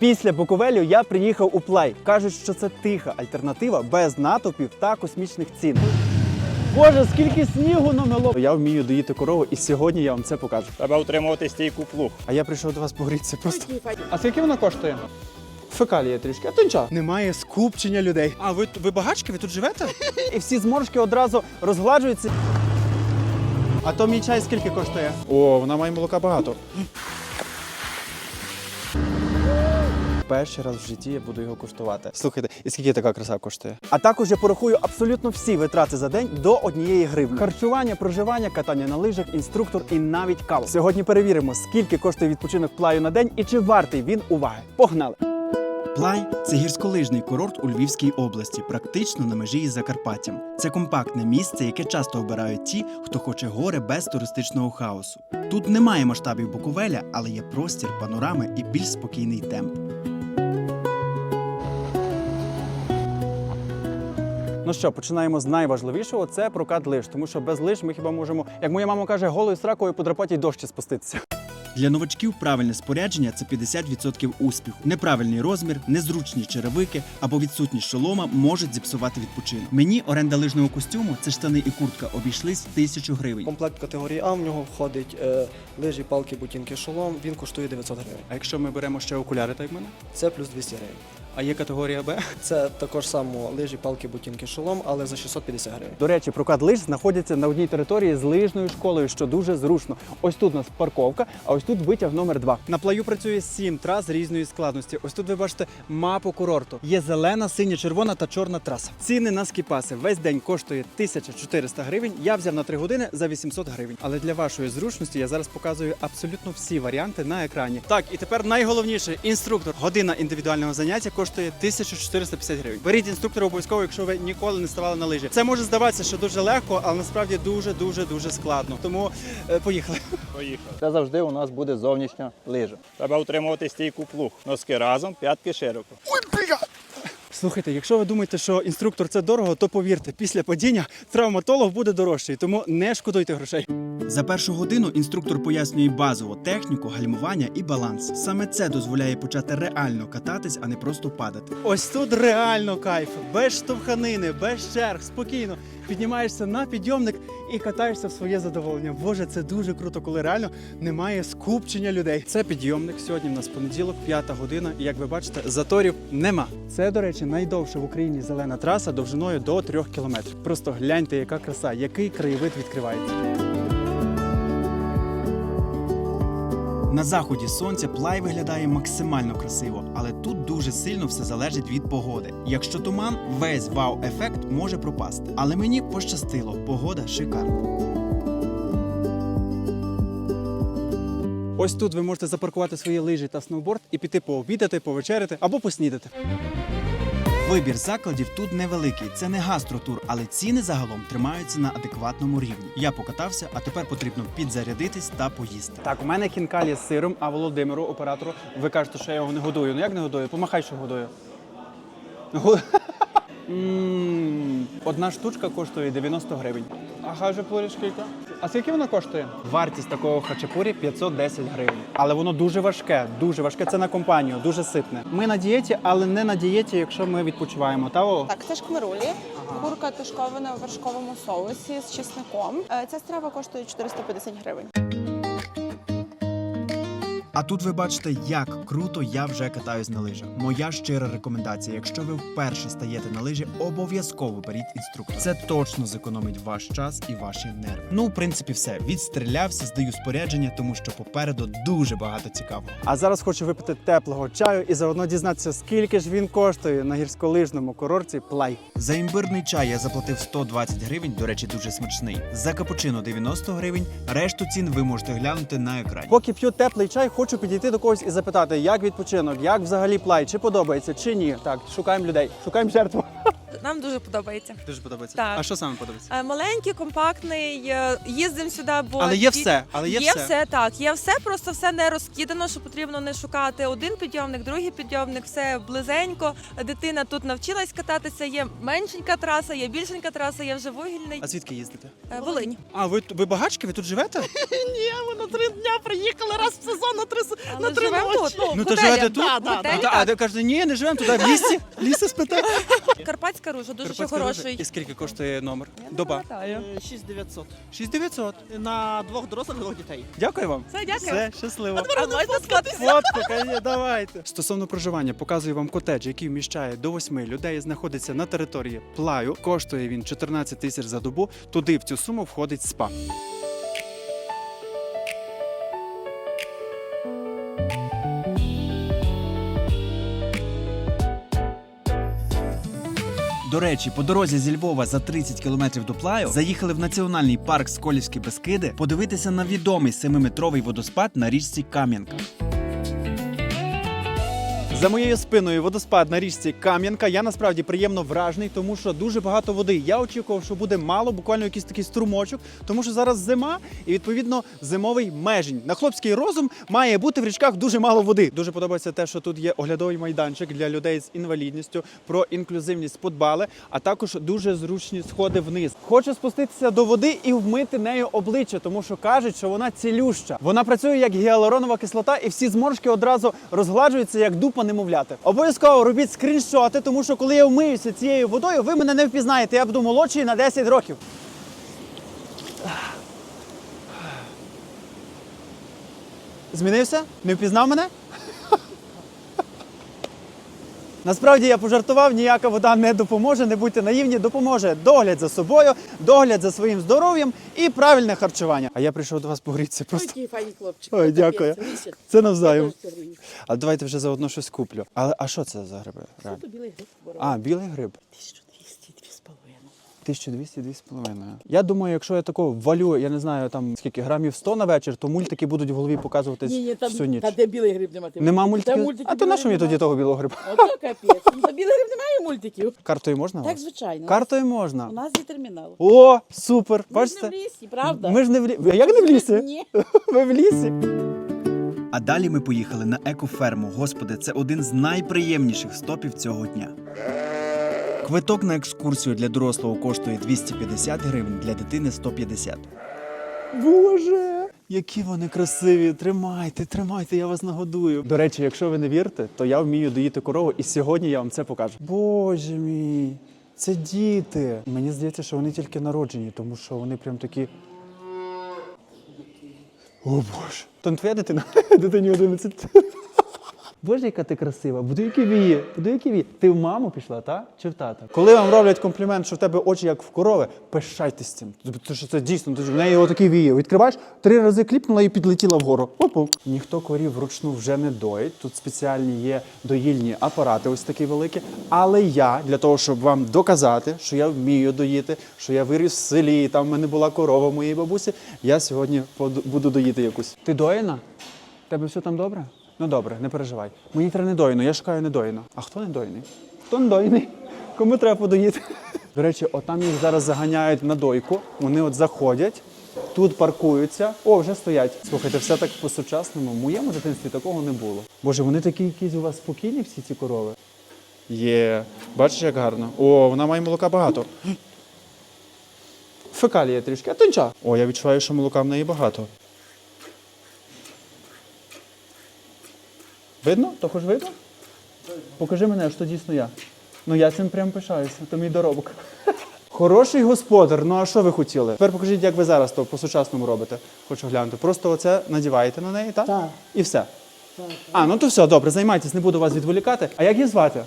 Після Буковелю я приїхав у плай. Кажуть, що це тиха альтернатива без натовпів та космічних цін. Боже, скільки снігу намело! Я вмію доїти корову, і сьогодні я вам це покажу. Треба утримувати стійку плуг. А я прийшов до вас погрітися просто. А скільки вона коштує? Фекалія трішки, а то нічого. Немає скупчення людей. А ви, ви багачки, ви тут живете? І всі зморшки одразу розгладжуються. А то мій чай скільки коштує? О, вона має молока багато. Перший раз в житті я буду його куштувати. Слухайте, і скільки така краса коштує? А також я порахую абсолютно всі витрати за день до однієї гривні: харчування, проживання, катання на лижах, інструктор і навіть кава. Сьогодні перевіримо, скільки коштує відпочинок плаю на день і чи вартий він уваги. Погнали! Плай це гірськолижний курорт у Львівській області, практично на межі із Закарпаттям. Це компактне місце, яке часто обирають ті, хто хоче гори без туристичного хаосу. Тут немає масштабів Буковеля, але є простір, панорами і більш спокійний темп. Ну що, починаємо з найважливішого це прокат лиж, тому що без лиж ми хіба можемо, як моя мама каже, голою сракою по драпатій дощі спуститися. Для новачків правильне спорядження це 50% успіху. Неправильний розмір, незручні черевики або відсутність шолома можуть зіпсувати відпочинок. Мені оренда лижного костюму це штани і куртка обійшлись тисячу гривень. Комплект категорії А в нього входить е, лижі, палки, ботинки, шолом. Він коштує 900 гривень. А якщо ми беремо ще окуляри, так як мене? Це плюс 200 гривень. А є категорія Б. Це також само лижі, палки, ботинки, шолом, але за 650 гривень. До речі, прокат лиж знаходиться на одній території з лижною школою, що дуже зручно. Ось тут у нас парковка, а ось тут витяг номер 2 На плаю працює сім трас різної складності. Ось тут ви бачите мапу курорту. Є зелена, синя, червона та чорна траса. Ціни на скіпаси весь день коштує 1400 гривень. Я взяв на 3 години за 800 гривень. Але для вашої зручності я зараз показую абсолютно всі варіанти на екрані. Так, і тепер найголовніше інструктор. Година індивідуального заняття коштує 1450 гривень. Беріть інструктора обов'язково, якщо ви ніколи не ставали на лижі. Це може здаватися, що дуже легко, але насправді дуже дуже дуже складно. Тому е, поїхали. Поїхали. Це завжди у нас буде зовнішня лижа. Треба утримувати стійку плуг. Носки разом, п'ятки широко. Слухайте, якщо ви думаєте, що інструктор це дорого, то повірте, після падіння травматолог буде дорожчий, тому не шкодуйте грошей. За першу годину інструктор пояснює базову техніку, гальмування і баланс. Саме це дозволяє почати реально кататись, а не просто падати. Ось тут реально кайф, без штовханини, без черг, спокійно піднімаєшся на підйомник і катаєшся в своє задоволення. Боже, це дуже круто, коли реально немає скупчення людей. Це підйомник. Сьогодні в нас понеділок, п'ята година. І як ви бачите, заторів нема. Це, до речі, найдовша в Україні зелена траса довжиною до трьох кілометрів. Просто гляньте, яка краса, який краєвид відкривається. На заході сонця плай виглядає максимально красиво, але тут дуже сильно все залежить від погоди. Якщо туман, весь вау-ефект може пропасти. Але мені пощастило, погода шикарна. Ось тут ви можете запаркувати свої лижі та сноуборд і піти пообідати, повечеряти або поснідати. Вибір закладів тут невеликий. Це не гастротур, але ціни загалом тримаються на адекватному рівні. Я покатався, а тепер потрібно підзарядитись та поїсти. Так, у мене кінкалі з сиром, а Володимиру, оператору, ви кажете, що я його не годую. Ну як не годую? Помахай, що годую. Одна штучка коштує 90 гривень. А хачапурі скільки? А скільки вона коштує? Вартість такого хачапурі 510 гривень. Але воно дуже важке, дуже важке. Це на компанію, дуже ситне. Ми на дієті, але не на дієті, якщо ми відпочиваємо. Та о? Так, це шкмерулі, курка тушкована в вершковому соусі з чесником. Е, Ця страва коштує 450 гривень. А тут ви бачите, як круто я вже катаюсь на лижах. Моя щира рекомендація: якщо ви вперше стаєте на лижі, обов'язково беріть інструктора. Це точно зекономить ваш час і ваші нерви. Ну, в принципі, все відстрілявся, здаю спорядження, тому що попереду дуже багато цікавого. А зараз хочу випити теплого чаю і заодно дізнатися, скільки ж він коштує на гірськолижному курорті Плай. За імбирний чай я заплатив 120 гривень, до речі, дуже смачний. За капучино 90 гривень. Решту цін ви можете глянути на екрані. Поки п'ю теплий чай, хочу підійти до когось і запитати, як відпочинок, як взагалі плай, чи подобається, чи ні. Так, шукаємо людей, шукаємо жертву. Нам дуже подобається. Дуже подобається. Так. А що саме подобається? Е, Маленький, компактний. е, Їздимо сюди, бо Але є ті- все, але є, Є все. все так, є все, просто все не розкидано, що потрібно не шукати один підйомник, другий підйомник, все близенько. Дитина тут навчилась кататися. Є меншенька траса, є більшенька траса, є вже вугільний. А звідки їздите? Е, Волинь. А ви, ви багачки, ви тут живете? Але живемо тут. Ну, Ну то готелі. живете тут? Готелі, А, так. де кажете, ні, не живемо туди, в лісі. В лісі спите. Карпатська ружа, дуже Карпатська хороший. Ружа. І скільки коштує номер? Доба. пам'ятаю. 6900 6900. на двох дорослих двох дітей. Дякую вам. Все, дякую. Все, щасливо. А можна сфоткатися? Фотку, конечно, давайте. Стосовно проживання, показую вам котедж, який вміщає до восьми людей, знаходиться на території плаю. Коштує він 14 тисяч за добу. Туди в цю суму входить спа. До речі, по дорозі зі Львова за 30 кілометрів до Плаю заїхали в національний парк Сколівські Бескиди подивитися на відомий 7-метровий водоспад на річці Кам'янка. За моєю спиною водоспад на річці Кам'янка. Я насправді приємно вражений, тому що дуже багато води. Я очікував, що буде мало, буквально якийсь такий струмочок, тому що зараз зима і відповідно зимовий межень. На хлопський розум має бути в річках дуже мало води. Дуже подобається те, що тут є оглядовий майданчик для людей з інвалідністю. Про інклюзивність подбали, а також дуже зручні сходи вниз. Хочу спуститися до води і вмити нею обличчя, тому що кажуть, що вона цілюща. Вона працює як гіалуронова кислота, і всі зморшки одразу розгладжуються як дупа немовляти. Обов'язково робіть скріншоти, тому що коли я вмиюся цією водою, ви мене не впізнаєте. Я буду молодший на 10 років. Змінився? Не впізнав мене? Насправді я пожартував, ніяка вода не допоможе, не будьте наївні, допоможе догляд за собою, догляд за своїм здоров'ям і правильне харчування. А я прийшов до вас погрітися просто. Ой, файний хлопчик. Ой, дякую. Це навзаєм. А давайте вже заодно щось куплю. Але а що це за гриби? реально? Це білий гриб. А, білий гриб. 1200, 2,5. 1200 2,5. Я думаю, якщо я такого валю, я не знаю там скільки грамів 100 на вечір, то мультики будуть в голові показуватись Ні, ні, там, всю ніч. та де білий гриб нема. Нема мультиків. Мультики А то на що мені тоді того білого гриба? Ото капець. Ну, Та білий гриб немає мультиків. Картою можна? у Так, вас? звичайно. Картою У можна. нас є термінал. О, супер! Ми ж не Бачите? в лісі, правда? Ми ж не в лісі. Як не в лісі? Ні. Ви в лісі. А далі ми поїхали на екоферму. Господи, це один з найприємніших стопів цього дня. Квиток на екскурсію для дорослого коштує 250 гривень, для дитини 150. Боже! Які вони красиві! Тримайте, тримайте, я вас нагодую. До речі, якщо ви не вірите, то я вмію доїти корову, і сьогодні я вам це покажу. Боже мій, це діти. Мені здається, що вони тільки народжені, тому що вони прям такі. О Боже. Не твоя дитина? Дитині 11. Боже, яка ти красива, буду які вії, буду які вії. Ти в маму пішла, та? Чи в тата? Коли вам роблять комплімент, що в тебе очі як в корови, пишайтесь цим. Тому що це дійсно, в неї отакі вії. Відкриваєш, три рази кліпнула і підлетіла вгору. Опу. Ніхто корів вручну вже не доїть. Тут спеціальні є доїльні апарати, ось такі великі. Але я для того, щоб вам доказати, що я вмію доїти, що я виріс в селі, і там в мене була корова моєї бабусі, я сьогодні буду доїти якусь. Ти доїна? Тебе все там добре? Ну добре, не переживай. Мені треба недоїну, я шукаю недоїну. А хто недоїний? Хто недоїний? Кому треба подоїти? До речі, отам їх зараз заганяють на дойку. Вони от заходять, тут паркуються. О, вже стоять. Слухайте, все так по-сучасному. В моєму дитинстві такого не було. Боже, вони такі якісь у вас спокійні, всі ці корови. Є. Бачиш, як гарно. О, вона має молока багато. Фекалія трішки, а то нічого. О, я відчуваю, що молока в неї багато. Видно? То хоч видно? Покажи мене, що дійсно я. Ну я цим прям пишаюся, то мій доробок. Хороший господар, ну а що ви хотіли? Тепер покажіть, як ви зараз то по-сучасному робите. Хочу глянути. Просто оце надіваєте на неї, так? Так. І все. А, ну то все, добре, займайтесь, не буду вас відволікати. А як її звати?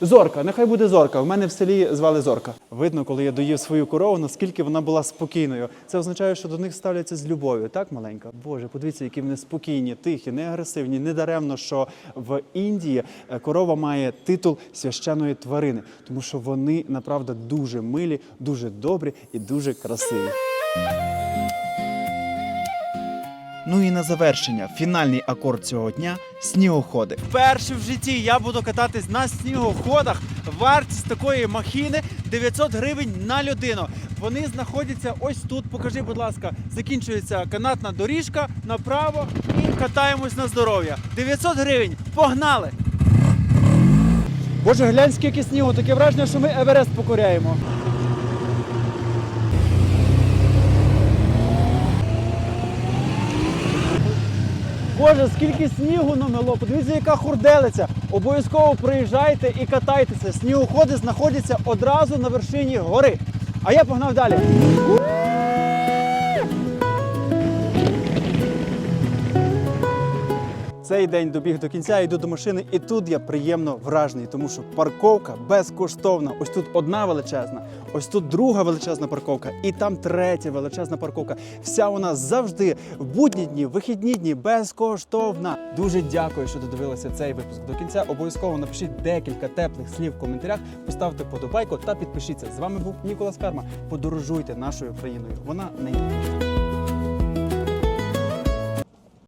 Зорка, нехай буде зорка. У мене в селі звали Зорка. Видно, коли я доїв свою корову, наскільки вона була спокійною. Це означає, що до них ставляться з любов'ю, так, маленька? Боже, подивіться, які вони спокійні, тихі, не агресивні. Не даремно, що в Індії е, корова має титул священої тварини, тому що вони направда дуже милі, дуже добрі і дуже красиві. Ну і на завершення, фінальний акорд цього дня снігоходи. Вперше в житті я буду кататись на снігоходах Вартість такої махіни 900 гривень на людину. Вони знаходяться ось тут. Покажи, будь ласка, закінчується канатна доріжка направо і катаємось на здоров'я. 900 гривень. Погнали! Боже, глянь, скільки снігу, таке враження, що ми Еверест покоряємо. Боже, скільки снігу намело. Подивіться, яка хурделиця. Обов'язково приїжджайте і катайтеся. Снігоходи знаходяться одразу на вершині гори. А я погнав далі. Цей день добіг до кінця, йду до машини, і тут я приємно вражений, тому що парковка безкоштовна. Ось тут одна величезна, ось тут друга величезна парковка, і там третя величезна парковка. Вся вона завжди в будні дні, вихідні дні безкоштовна. Дуже дякую, що додивилися цей випуск до кінця. Обов'язково напишіть декілька теплих слів в коментарях, поставте подобайку та підпишіться. З вами був Ніколас Карма. Подорожуйте нашою країною. Вона неймовірна.